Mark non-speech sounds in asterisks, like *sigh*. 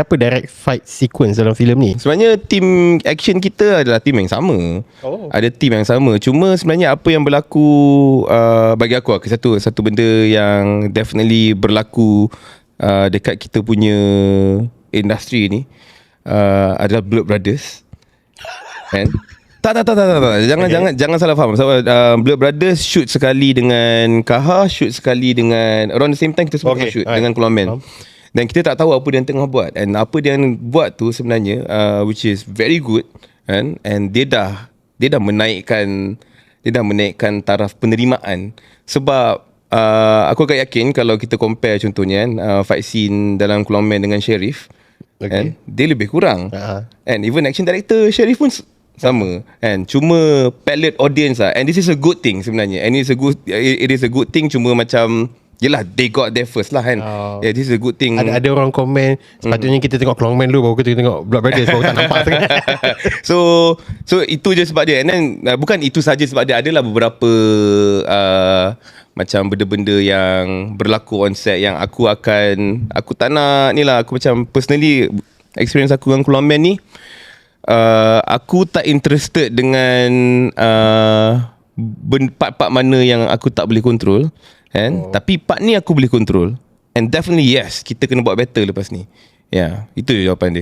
siapa direct fight sequence dalam filem ni? Sebenarnya team action kita adalah team yang sama. Oh. Ada team yang sama. Cuma sebenarnya apa yang berlaku uh, bagi aku lah, satu satu benda yang definitely berlaku uh, dekat kita punya industri ni uh, adalah Blood Brothers. *laughs* Kan? Tak tak tak tak tak, tak. jangan okay. jangan jangan salah faham. Sebab uh, Blood Brothers shoot sekali dengan Kaha, shoot sekali dengan around the same time kita semua Okay, shoot alright. dengan Keluarman. Faham. Dan kita tak tahu apa dia tengah buat And apa dia buat tu sebenarnya uh, Which is very good kan? And dia dah Dia dah menaikkan Dia dah menaikkan taraf penerimaan Sebab uh, Aku agak yakin Kalau kita compare contohnya kan, uh, Fight scene dalam Keluarman dengan Sheriff Okay. kan? Dia lebih kurang Ha. And even action director Sheriff pun sama kan cuma palette audience lah and this is a good thing sebenarnya and it's a good it it is a good thing cuma macam Yelah they got there first lah kan? Oh. Yeah this is a good thing. Ada ada orang komen sepatutnya kita tengok Clongman dulu baru kita tengok Blood Brothers baru tak nampak sangat. *laughs* so so itu je sebab dia. And then uh, bukan itu saja sebab dia adalah beberapa uh, macam benda-benda yang berlaku on set yang aku akan aku tak nak ni lah. Aku macam personally experience aku dengan Kulon Man ni uh, aku tak interested dengan uh, part-part mana yang aku tak boleh control kan oh. tapi part ni aku boleh control. And definitely yes kita kena buat better lepas ni. Ya yeah, itu jawapan dia